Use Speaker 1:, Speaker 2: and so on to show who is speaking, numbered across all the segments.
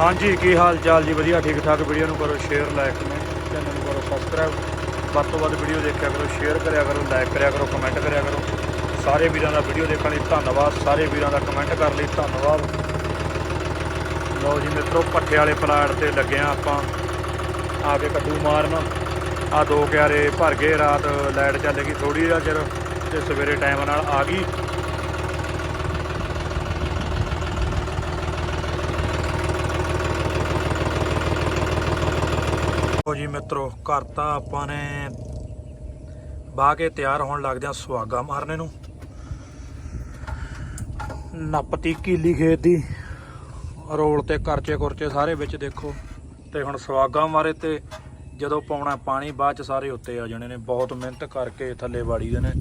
Speaker 1: ਹਾਂਜੀ, ਕੀ ਹਾਲ ਚਾਲ ਜੀ? ਵਧੀਆ, ਠੀਕ ਠਾਕ। ਵੀਡੀਓ ਨੂੰ ਕਰੋ ਸ਼ੇਅਰ ਲਾਈਕ ਕਮੈਂਟ ਚੈਨਲ ਨੂੰ ਕਰੋ ਸਬਸਕ੍ਰਾਈਬ ਵੱਧ ਤੋਂ ਵੱਧ ਵੀਡੀਓ ਦੇਖਿਆ ਕਰੋ ਸ਼ੇਅਰ ਕਰਿਆ ਕਰੋ ਲਾਈਕ ਕਰਿਆ ਕਰੋ ਕਮੈਂਟ ਕਰਿਆ ਕਰੋ। ਸਾਰੇ ਵੀਰਾਂ ਦਾ ਵੀਡੀਓ ਦੇਖਣ ਲਈ ਧੰਨਵਾਦ। ਸਾਰੇ ਵੀਰਾਂ ਦਾ ਕਮੈਂਟ ਕਰਨ ਲਈ ਧੰਨਵਾਦ। ਲਓ ਜੀ ਮਿੱਤਰੋ, ਪੱਠੇ ਵਾਲੇ ਪਲਾਟ ਤੇ ਲੱਗਿਆ ਆਪਾਂ। ਆ ਕੇ ਕੱਦੂ ਮਾਰਨ। ਆ ਦੋ ਕਿਆਰੇ ਭਰ ਗਏ, ਰਾਤ ਲਾਈਟ ਚੱਲ ਗਈ ਥੋੜੀ ਜਿਹਾ ਚਿਰ ਤੇ ਸਵੇਰੇ ਟਾਈਮ ਨਾਲ ਆ ਗਈ। ਜੀ ਮਿੱਤਰੋ, ਘਰ ਤਾਂ ਆਪਾਂ ਨੇ ਬਾਹ ਕੇ ਤਿਆਰ ਹੋਣ ਲੱਗਦੇ ਆ ਸੁਆਗਾ ਮਾਰਨੇ ਨੂੰ। ਨੱਪਤੀ ਕੀਲੀ ਖੇਤ ਦੀ। ਰੋਲ ਤੇ ਕਰਚੇ ਕੁਰਚੇ ਸਾਰੇ ਵਿੱਚ ਦੇਖੋ। ਤੇ ਹੁਣ ਸੁਆਗਾ ਮਾਰੇ ਤੇ ਜਦੋਂ ਪਾਉਣਾ ਪਾਣੀ, ਬਾਅਦ ਚ ਸਾਰੇ ਉੱਤੇ ਆ ਜਾਣੇ ਨੇ। ਬਹੁਤ ਮਿਹਨਤ ਕਰਕੇ ਥੱਲੇ ਵਾੜੀ ਦੇ ਨੇ।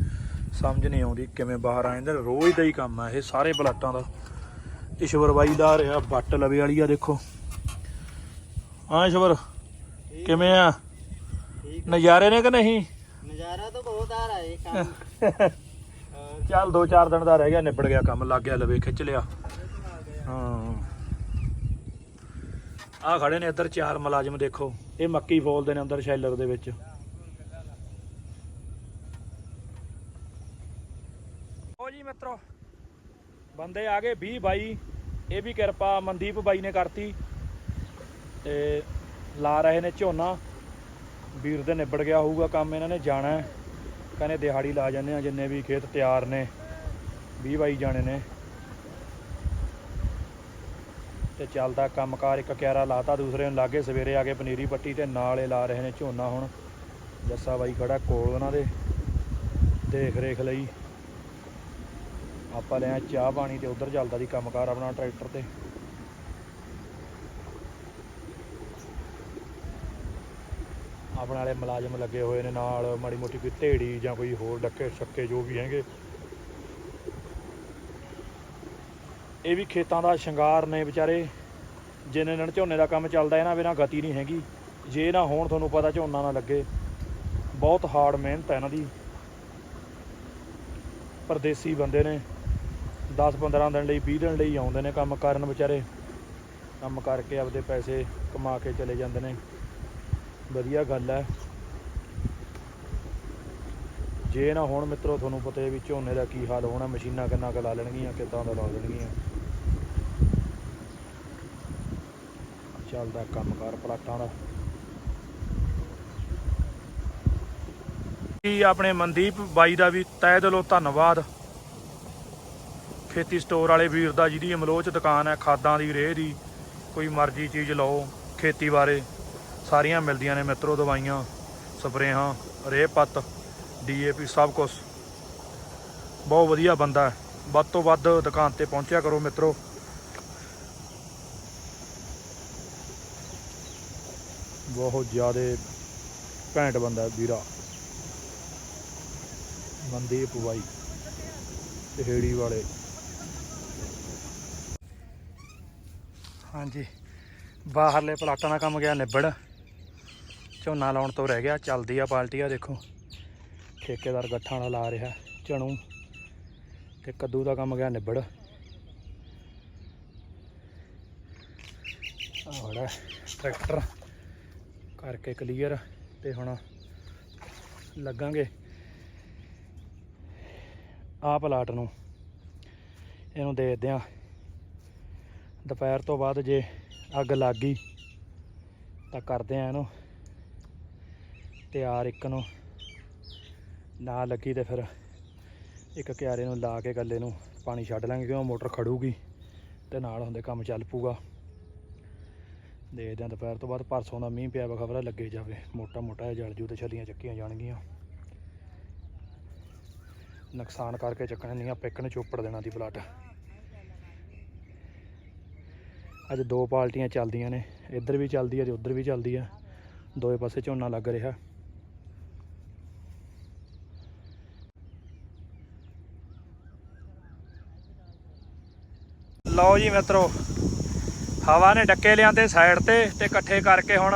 Speaker 1: ਸਮਝ ਨਹੀਂ ਆਉਂਦੀ ਕਿਵੇਂ ਬਾਹਰ ਆ ਜਾਂਦੇ ਨੇ। ਰੋਜ਼ ਦਾ ਹੀ ਕੰਮ ਆ ਇਹ ਸਾਰੇ ਬਲਾਟਾਂ ਦਾ। ਈਸ਼ਵਰ ਬਾਈ ਦਾ ਰਿਹਾ, ਬੱਟ ਲਵੇ ਵਾਲੀ ਆ ਦੇਖੋ। ਹਾਂ ਈਸ਼ਵਰ। ਕਿਵੇਂ ਆ? ਨਜ਼ਾਰੇ ਨੇ ਕਿ ਨਹੀਂ?
Speaker 2: ਨਜ਼ਾਰਾ ਤਾਂ ਬਹੁਤ ਆ ਰਿਹਾ ਹੈ ਕੰਮ।
Speaker 1: ਚੱਲ 2-4 ਦਿਨ ਦਾ ਰਹਿ ਗਿਆ ਨਿਬੜ ਗਿਆ ਕੰਮ ਲੱਗ ਗਿਆ ਲਵੇ ਖਿੱਚ ਲਿਆ। ਹਾਂ। ਆ ਖੜੇ ਨੇ ਇੱਧਰ ਚਾਰ ਮੁਲਾਜ਼ਮ ਦੇਖੋ। ਇਹ ਮੱਕੀ ਫੋਲਦੇ ਨੇ ਅੰਦਰ ਸ਼ੈਲਰ ਦੇ ਵਿੱਚ। ਓ ਜੀ ਮਿੱਤਰੋ ਬੰਦੇ ਆ ਗਏ 20 ਬਾਈ। ਇਹ ਵੀ ਕਿਰਪਾ ਮਨਦੀਪ ਬਾਈ ਨੇ ਕਰਤੀ। ਤੇ ਲਾ ਰਹੇ ਨੇ ਝੋਨਾ। ਵੀਰ ਦੇ ਨਿਬੜ ਗਿਆ ਹੋਊਗਾ ਕੰਮ, ਇਹਨਾਂ ਨੇ ਜਾਣਾ ਕਹਿੰਦੇ ਦਿਹਾੜੀ ਲਾ ਜਾਂਦੇ ਆ ਜਿੰਨੇ ਵੀ ਖੇਤ ਤਿਆਰ ਨੇ 20 ਬਾਈ ਜਾਣੇ ਨੇ। ਤੇ ਚੱਲਦਾ ਕੰਮਕਾਰ, ਇੱਕ ਕਿਆਰਾ ਲਾਤਾ, ਦੂਸਰੇ ਨੂੰ ਲਾਗੇ ਸਵੇਰੇ ਆ ਕੇ ਪਨੀਰੀ ਪੱਟੀ ਤੇ ਨਾਲ ਇਹ ਲਾ ਰਹੇ ਨੇ ਝੋਨਾ ਹੁਣ। ਜੱਸਾ ਬਾਈ ਖੜਾ ਕੋਲ ਉਹਨਾਂ ਦੇ ਦੇਖ ਰੇਖ ਲਈ। ਆਪਾਂ ਲਿਆ ਚਾਹ ਪਾਣੀ ਤੇ ਉਧਰ ਚੱਲਦਾ ਦੀ ਕੰਮਕਾਰ ਆਪਣਾ ਟਰੈਕਟਰ ਤੇ। ਆਪਣੇ ਵਾਲੇ ਮੁਲਾਜ਼ਮ ਲੱਗੇ ਹੋਏ ਨੇ ਨਾਲ, ਮਾੜੀ ਮੋਟੀ ਕੋਈ ਢੇੜੀ ਜਾਂ ਕੋਈ ਹੋਰ ਡੱਕੇ ਛੱਕੇ ਜੋ ਵੀ ਹੈਗੇ। ਇਹ ਵੀ ਖੇਤਾਂ ਦਾ ਸ਼ਿੰਗਾਰ ਨੇ ਵਿਚਾਰੇ। ਜਿੰਨੇ ਦਿਨ ਝੋਨੇ ਦਾ ਕੰਮ ਚੱਲਦਾ, ਇਹਨਾਂ ਬਿਨਾਂ ਗਤੀ ਨਹੀਂ ਹੈਗੀ। ਜੇ ਨਾ ਹੋਣ, ਤੁਹਾਨੂੰ ਪਤਾ ਝੋਨਾ ਨਾ ਲੱਗੇ। ਬਹੁਤ ਹਾਰਡ ਮਿਹਨਤ ਹੈ ਇਹਨਾਂ ਦੀ। ਪਰਦੇਸੀ ਬੰਦੇ ਨੇ। 10-15 ਦਿਨ ਲਈ 20 ਦਿਨ ਲਈ ਆਉਂਦੇ ਨੇ ਕੰਮ ਕਰਨ ਵਿਚਾਰੇ। ਕੰਮ ਕਰਕੇ ਆਪਦੇ ਪੈਸੇ ਕਮਾ ਕੇ ਚਲੇ ਜਾਂਦੇ ਨੇ। ਵਧੀਆ ਗੱਲ ਹੈ। ਜੇ ਨਾ ਹੁਣ ਮਿੱਤਰੋ ਤੁਹਾਨੂੰ ਪਤਾ ਹੈ ਵੀ ਝੋਨੇ ਦਾ ਕੀ ਹਾਲ ਹੋਣਾ, ਮਸ਼ੀਨਾਂ ਕਿੰਨਾ ਕੁ ਲਾ ਲੈਣਗੀਆਂ, ਕਿੱਦਾਂ ਦਾ ਲਾ ਲੈਣਗੀਆਂ। ਚੱਲਦਾ ਕੰਮਕਾਰ ਪਲਾਟਾਂ ਦਾ। ਜੀ, ਆਪਣੇ ਮਨਦੀਪ ਬਾਈ ਦਾ ਵੀ ਤਹਿ ਦਿਲੋਂ ਧੰਨਵਾਦ। ਖੇਤੀ ਸਟੋਰ ਵਾਲੇ ਵੀਰ ਦਾ, ਜਿਹਦੀ ਅਮਲੋਚ ਦੁਕਾਨ ਹੈ, ਖਾਦਾਂ ਦੀ ਰੇਹ ਦੀ, ਕੋਈ ਮਰਜ਼ੀ ਚੀਜ਼ ਲਓ ਖੇਤੀ ਬਾਰੇ। ਸਾਰੀਆਂ ਮਿਲਦੀਆਂ ਨੇ ਮਿੱਤਰੋ, ਦਵਾਈਆਂ, ਸਪਰੇਹਾਂ, ਰੇਹ ਪੱਤ, ਡੀਏਪੀ, ਸਭ ਕੁਝ ਬਹੁਤ ਵਧੀਆ ਬੰਦਾ ਹੈ। ਵੱਧ ਤੋਂ ਵੱਧ ਦੁਕਾਨ ਤੇ ਪਹੁੰਚਿਆ ਕਰੋ ਮਿੱਤਰੋ। ਬਹੁਤ ਜ਼ਿਆਦਾ ਘੈਂਟ ਬੰਦਾ ਹੈ ਵੀਰਾ। ਮਨਦੀਪ ਬਾਈ ਹੇੜੀ ਵਾਲੇ। ਹਾਂਜੀ। ਬਾਹਰਲੇ ਪਲਾਟਾਂ ਦਾ ਕੰਮ ਗਿਆ, ਨਿਬੜ। ਝੋਨਾ ਲਾਉਣ ਤੋਂ ਰਹਿ ਗਿਆ, ਚੱਲਦੀ ਆ ਪਾਲਟੀ ਆ ਦੇਖੋ। ਠੇਕੇਦਾਰ ਗੱਠਾਂ ਵਾਲਾ ਲਾ ਰਿਹਾ, ਝਣੂ ਤੇ ਕੱਦੂ ਦਾ ਕੰਮ ਗਿਆ ਨਿਬੜ। ਆਹੜਾ ਟਰੈਕਟਰ ਕਰਕੇ ਕਲੀਅਰ ਤੇ ਹੁਣ ਲੱਗਾਂਗੇ ਆ ਪਲਾਟ ਨੂੰ। ਇਹਨੂੰ ਦੇ ਦਿਆਂ ਦੁਪਹਿਰ ਤੋਂ ਬਾਅਦ ਜੇ ਅੱਗ ਲੱਗ ਗਈ ਤਾਂ ਕਰਦੇ ਆ ਇਹਨੂੰ। ਤਿਆਰ ਇੱਕ ਨੂੰ ਨਾ ਲੱਗੀ ਤੇ ਫਿਰ ਇੱਕ ਕਿਆਰੇ ਨੂੰ ਲਾ ਕੇ ਗੱਲੇ ਨੂੰ ਪਾਣੀ ਛੱਡ ਲਾਂਗੇ ਕਿਉਂ ਮੋਟਰ ਖੜੂਗੀ ਤੇ ਨਾਲ ਹੁੰਦੇ ਕੰਮ ਚੱਲ ਪੂਗਾ ਦੇਖਦੇ ਆ ਦੁਪਹਿਰ ਤੋਂ ਬਾਅਦ ਪਰਸੋਂ ਦਾ ਮੀਂਹ ਪਿਆ ਵਾ, ਖਬਰ ਲੱਗੇ ਜਾਵੇ। ਮੋਟਾ ਮੋਟਾ ਜਿਹਾ ਜਲ ਜੂ ਤੇ ਛੱਲੀਆਂ ਚੱਕੀਆਂ ਜਾਣਗੀਆਂ। ਨੁਕਸਾਨ ਕਰਕੇ ਚੱਕਣੇ ਨਹੀਂ, ਆਪਾਂ ਇੱਕ ਨੂੰ ਚੋਪੜ ਦੇਣਾ ਦੀ ਪਲਾਟ। ਅੱਜ ਦੋ ਪਾਲਟੀਆਂ ਚੱਲਦੀਆਂ ਨੇ, ਇੱਧਰ ਵੀ ਚੱਲਦੀ ਹੈ ਤੇ ਉੱਧਰ ਵੀ ਚੱਲਦੀ ਹੈ। ਦੋਏ ਪਾਸੇ ਝੋਨਾ ਲੱਗ ਰਿਹਾ। ਲਓ ਜੀ ਮਿੱਤਰੋ, ਹਵਾ ਨੇ ਡੱਕੇ ਲਿਆਂਦੇ ਸਾਈਡ ਤੇ ਤੇ ਇਕੱਠੇ ਕਰਕੇ ਹੁਣ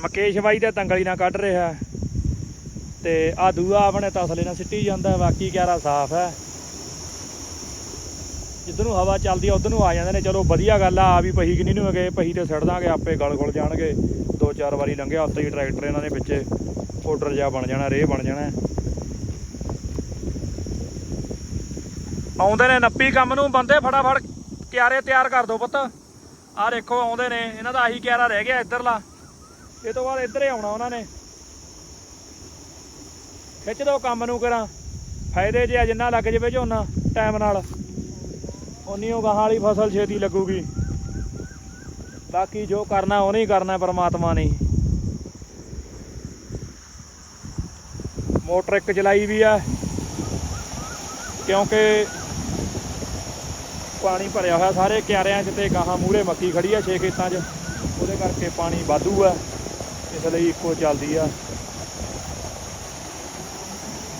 Speaker 1: ਮਕੇਸ਼ ਬਾਈ ਤੇ ਤੰਗਲੀ ਨਾਲ ਕੱਢ ਰਿਹਾ। ਤੇ ਆ ਦੂਆ ਆਪਣੇ ਤਸਲੇ ਨਾਲ ਸਿੱਟੀ ਜਾਂਦਾ, ਬਾਕੀ ਕਿਆਰਾ ਸਾਫ਼ ਹੈ। ਜਿੱਧਰ ਨੂੰ ਹਵਾ ਚੱਲਦੀ ਆ, ਉਧਰ ਨੂੰ ਆ ਜਾਂਦੇ ਨੇ। ਚਲੋ ਵਧੀਆ ਗੱਲ ਆ ਆ ਵੀ ਪਹੀ ਕਿੰਨੀ ਨੂੰ ਗਏ ਪਹੀ ਤੇ ਸੜ ਦਾਂਗੇ, ਆਪੇ ਗਲ ਗਲ ਜਾਣਗੇ। ਦੋ ਚਾਰ ਵਾਰੀ ਲੰਘਿਆ ਉੱਤੇ ਹੀ ਟਰੈਕਟਰ ਇਹਨਾਂ ਦੇ ਵਿੱਚ ਪਾਊਡਰ ਜਿਹਾ ਬਣ ਜਾਣਾ, ਰੇਹ ਬਣ ਜਾਣਾ। ਆਉਂਦੇ ਨੇ ਨੱਪੀ ਕੰਮ ਨੂੰ, ਬੰਦੇ ਫਟਾਫਟ ਕਿਆਰੇ ਤਿਆਰ ਕਰ ਦਿਓ ਪੁੱਤ। ਆਹ ਦੇਖੋ, ਆਉਂਦੇ ਨੇ। ਇਹਨਾਂ ਦਾ ਆਹੀ ਕਿਆਰਾ ਰਹਿ ਗਿਆ ਇੱਧਰਲਾ। ਇਹ ਤੋਂ ਬਾਅਦ ਇੱਧਰ ਹੀ ਆਉਣਾ ਉਹਨਾਂ ਨੇ। ਖਿੱਚ ਦੋ ਕੰਮ ਨੂੰ ਕਰਾਂ। ਫਾਇਦੇ ਜੇ ਆ, ਜਿੰਨਾ ਲੱਗ ਜਵੇ ਝੋਨਾ ਟਾਈਮ ਨਾਲ। ਉਨੀ ਉਹ ਗਾਹਾਂ ਵਾਲੀ ਫਸਲ ਛੇਤੀ ਲੱਗੂਗੀ। ਬਾਕੀ ਜੋ ਕਰਨਾ, ਉਹ ਨਹੀਂ ਕਰਨਾ ਪਰਮਾਤਮਾ ਨੇ। ਮੋਟਰ ਇੱਕ ਚਲਾਈ ਵੀ ਆ। ਕਿਉਂਕਿ ਪਾਣੀ ਭਰਿਆ ਹੋਇਆ, ਸਾਰੇ ਕਿਆਰਿਆਂ 'ਚ ਤੇ ਗਾਹਾਂ ਮੂਹਰੇ ਮੱਕੀ ਖੜੀ ਆ ਛੇ ਖੇਤਾਂ 'ਚ। ਉਹਦੇ ਕਰਕੇ ਪਾਣੀ ਵਾਧੂ ਆ, ਇਸ ਲਈ ਇੱਕੋ ਚੱਲਦੀ ਆ।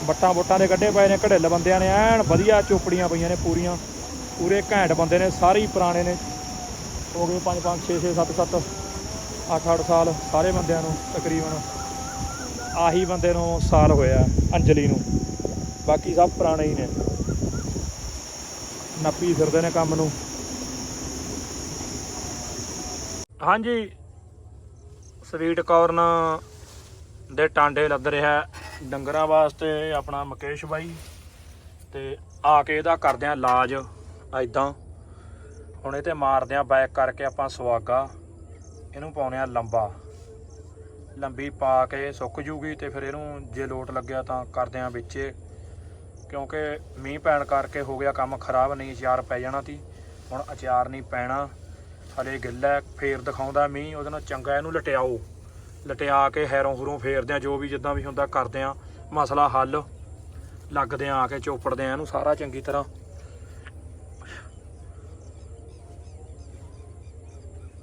Speaker 1: ਬੱਟਾਂ ਬੁੱਟਾਂ ਦੇ ਕੱਢੇ ਪਏ ਨੇ, ਘੜੇਲ ਬੰਦਿਆਂ ਨੇ, ਐਨ ਵਧੀਆ ਚੋਪੜੀਆਂ ਪਈਆਂ ਨੇ ਪੂਰੀਆਂ। ਪੂਰੇ ਘੈਂਟ ਬੰਦੇ ਨੇ, ਸਾਰੇ ਹੀ ਪੁਰਾਣੇ ਨੇ। ਹੋ ਗਏ 5 5 6 6 7 7 8 8 ਸਾਲ ਸਾਰੇ ਬੰਦਿਆਂ ਨੂੰ ਤਕਰੀਬਨ। ਆਹੀ ਬੰਦੇ ਨੂੰ ਸਾਲ ਹੋਇਆ, ਅੰਜਲੀ ਨੂੰ। ਬਾਕੀ ਸਭ ਪੁਰਾਣੇ ਹੀ ਨੇ। ਨੱਪੀ ਫਿਰਦੇ ਨੇ ਕੰਮ ਨੂੰ। ਹਾਂਜੀ। ਸਵੀਟ ਕਾਰਨ ਦੇ ਟਾਂਡੇ ਲੱਦ ਰਿਹਾ ਡੰਗਰਾਂ ਵਾਸਤੇ ਆਪਣਾ ਮੁਕੇਸ਼ ਬਾਈ। ਤੇ ਆ ਕੇ ਇਹਦਾ ਕਰਦੇ ਆ ਇਲਾਜ ਐਦਾਂ ਹੁਣ ਇਹ ਤੇ ਮਾਰਦੇ ਆ ਬੈਕ ਕਰਕੇ ਆਪਾਂ ਸਵਾਗਾ ਇਹਨੂੰ ਪਾਉਨੇ ਆ ਲੰਬਾ। ਲੰਬੀ ਪਾ ਕੇ ਸੁੱਕ ਜੂਗੀ ਤੇ ਫਿਰ ਇਹਨੂੰ ਜੇ ਲੋਟ ਲੱਗਿਆ ਤਾਂ ਕਰਦੇ ਆ ਵਿੱਚੇ। ਕਿਉਂਕਿ ਮੀਂਹ ਪੈਣ ਕਰਕੇ ਹੋ ਗਿਆ ਕੰਮ ਖਰਾਬ ਨਹੀਂ ਅਚਾਰ ਪੈ ਜਾਣਾ ਤੀ ਹੁਣ ਅਚਾਰ ਨਹੀਂ ਪੈਣਾ। ਹਲੇ ਗਿੱਲਾ ਹੈ, ਫੇਰ ਦਿਖਾਉਂਦਾ ਮੀਂਹ ਉਹਦੇ ਨਾਲ ਚੰਗਾ ਇਹਨੂੰ ਲਟਿਆਓ। ਲਟਿਆ ਕੇ ਹੈਰੋਂ ਹੁਰੋਂ ਫੇਰਦੇ ਆ ਜੋ ਵੀ ਜਿੱਦਾਂ ਵੀ ਹੁੰਦਾ ਕਰਦੇ ਆ ਮਸਲਾ ਹੱਲ। ਲੱਗਦੇ ਆ ਆ ਕੇ ਚੋਪੜਦੇ ਆ ਇਹਨੂੰ ਸਾਰਾ ਚੰਗੀ ਤਰ੍ਹਾਂ।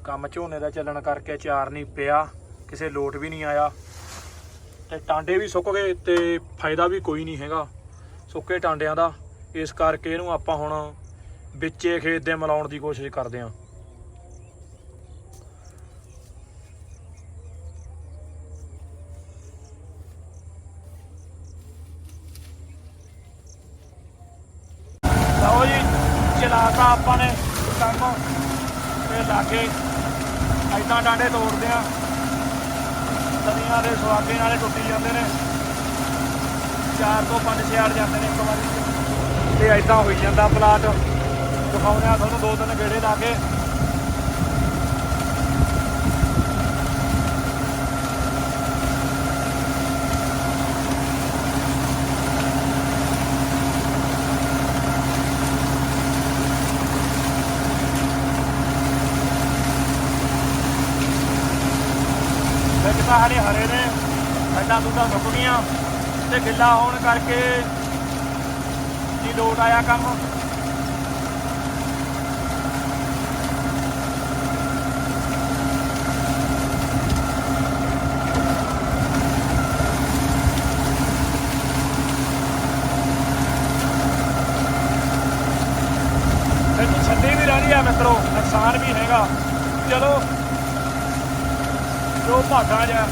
Speaker 1: ਕੰਮ ਝੋਨੇ ਦਾ ਚੱਲਣ ਕਰਕੇ ਅਚਾਰ ਨਹੀਂ ਪਿਆ ਕਿਸੇ ਲੋਟ ਵੀ ਨਹੀਂ ਆਇਆ। ਤੇ ਟਾਂਡੇ ਵੀ ਸੁੱਕ ਗਏ ਤੇ ਫਾਇਦਾ ਵੀ ਕੋਈ ਨਹੀਂ ਹੈਗਾ। ਸੁੱਕੇ ਟਾਂਡਿਆਂ ਦਾ। ਇਸ ਕਰਕੇ ਇਹਨੂੰ ਆਪਾਂ ਹੁਣ ਵਿੱਚੇ ਖੇਤ ਦੇ ਮਿਲਾਉਣ ਦੀ ਕੋਸ਼ਿਸ਼ ਕਰਦੇ ਹਾਂ। ਲਓ ਜੀ, ਚਲਾਤਾ ਆਪਾਂ ਨੇ ਕੰਮ। ਤੇ ਲਾਗੇ ਐਦਾਂ ਡਾਂਡੇ ਤੋੜਦੇ ਆ ਸਦੀਆਂ ਦੇ ਸਵਾਗੇ ਨਾਲੇ ਟੁੱਟੀ ਜਾਂਦੇ ਨੇ। ਚਾਰ ਤੋਂ ਪੰਜ ਛਿਆੜ ਜਾਂਦੇ ਨੇ ਇੱਕ ਵਾਰੀ। ਤੇ ਐਦਾਂ ਹੋਈ ਜਾਂਦਾ ਪਲਾਟ। ਦਿਖਾਉਂਦੇ ਆ ਤੁਹਾਨੂੰ ਦੋ ਤਿੰਨ ਗੇੜੇ ਲਾ ਕੇ। ਵਿੱਚ ਤਾਂ ਹਰੇ ਹਰੇ ਨੇ ਐਡਾ ਦੁੱਧਾਂ ਸੁੱਕ ਗਈਆਂ। ਤੇ ਗਿੱਲਾ ਹੋਣ ਕਰਕੇ ਜੀ ਲੋਟ ਆਇਆ ਕੰਮ। ਛੱਡੀ ਵੀ ਰਹਿਣੀ ਆ ਮਿੱਤਰੋ, ਨੁਕਸਾਨ ਵੀ ਹੈਗਾ। ਚਲੋ, ਜੋ ਭਾਗਾ ਜਾ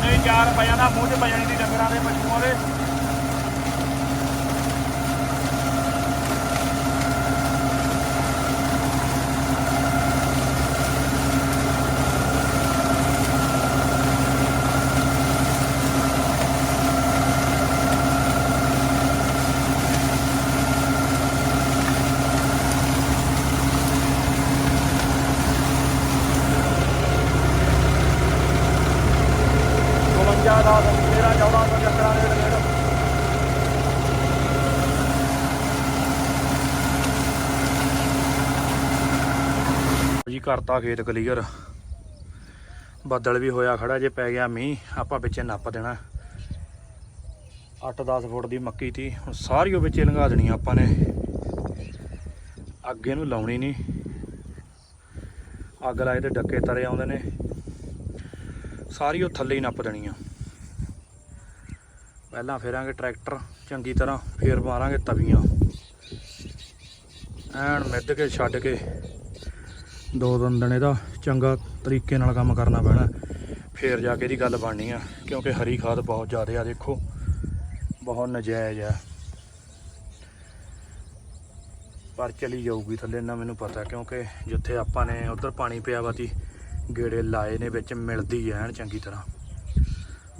Speaker 1: ਨਹੀਂ ਚਾਰ ਪਿਆ ਦਾ ਮੂੰਹ 'ਚ ਪੈ ਜਾਣੀ ਦੀ ਡੰਗਰਾਂ ਦੇ ਪਸ਼ੂਆਂ ਦੇ। ਜੀ ਕਰਤਾ ਖੇਤ ਕਲੀਅਰ। ਬੱਦਲ ਵੀ ਹੋਇਆ ਖੜਾ, ਜੇ ਪੈ ਗਿਆ ਮੀਂਹ, ਆਪਾਂ ਵਿੱਚੇ ਨੱਪ ਦੇਣਾ। 8-10 ਫੁੱਟ ਦੀ ਮੱਕੀ ਤੀ, ਹੁਣ ਸਾਰੀ ਉਹ ਵਿੱਚੇ ਲੰਘਾ ਦੇਣੀ ਆਪਾਂ ਨੇ। ਅੱਗੇ ਨੂੰ ਲਾਉਣੀ ਨਹੀਂ ਅੱਗ ਲਾਏ ਤੇ ਡੱਕੇ ਤਰੇ ਆਉਂਦੇ ਨੇ। ਸਾਰੀ ਉਹ ਥੱਲੇ ਹੀ ਨੱਪ ਦੇਣੀ ਆ। ਪਹਿਲਾਂ ਫੇਰਾਂਗੇ ਟਰੈਕਟਰ, ਚੰਗੀ ਤਰ੍ਹਾਂ ਫੇਰ ਮਾਰਾਂਗੇ ਤਵੀਆਂ। ਐਨ ਮਿੱਧ ਕੇ ਛੱਡ ਕੇ। ਦੋ ਤਿੰਨ ਦਿਨ ਇਹਦਾ ਚੰਗਾ ਤਰੀਕੇ ਨਾਲ ਕੰਮ ਕਰਨਾ ਪੈਣਾ। ਫੇਰ ਜਾ ਕੇ ਇਹਦੀ ਗੱਲ ਬਣਨੀ ਆ, ਕਿਉਂਕਿ ਹਰੀ ਖਾਦ ਬਹੁਤ ਜ਼ਿਆਦਾ ਆ, ਦੇਖੋ। ਬਹੁਤ ਨਜਾਇਜ਼ ਆ। ਪਰ ਚਲੀ ਜਾਊਗੀ ਥੱਲੇ ਨਾ ਮੈਨੂੰ ਪਤਾ, ਕਿਉਂਕਿ ਜਿੱਥੇ ਆਪਾਂ ਨੇ ਉਧਰ ਪਾਣੀ ਪਿਆ ਵਾ ਤੀ, ਗੇੜੇ ਲਾਏ ਨੇ ਵਿੱਚ, ਮਿਲਦੀ ਐਨ ਚੰਗੀ ਤਰ੍ਹਾਂ।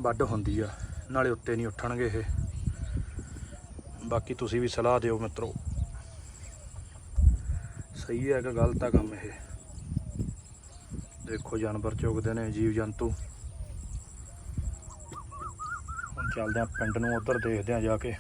Speaker 1: ਵੱਡ ਹੁੰਦੀ ਆ, ਨਾਲੇ ਉੱਤੇ ਨਹੀਂ ਉੱਠਣਗੇ ਇਹ। ਬਾਕੀ ਤੁਸੀਂ ਵੀ ਸਲਾਹ ਦਿਓ ਮਿੱਤਰੋ। ਸਹੀ ਹੈ ਕਿ ਗਲਤ ਆ ਕੰਮ ਇਹ? ਦੇਖੋ ਜਾਨਵਰ ਚੁਗਦੇ ਨੇ ਜੀਵ ਜੰਤੂ। ਹੁਣ ਚੱਲਦੇ ਆ ਪਿੰਡ ਨੂੰ, ਉਧਰ ਦੇਖਦੇ ਆ ਜਾ ਕੇ।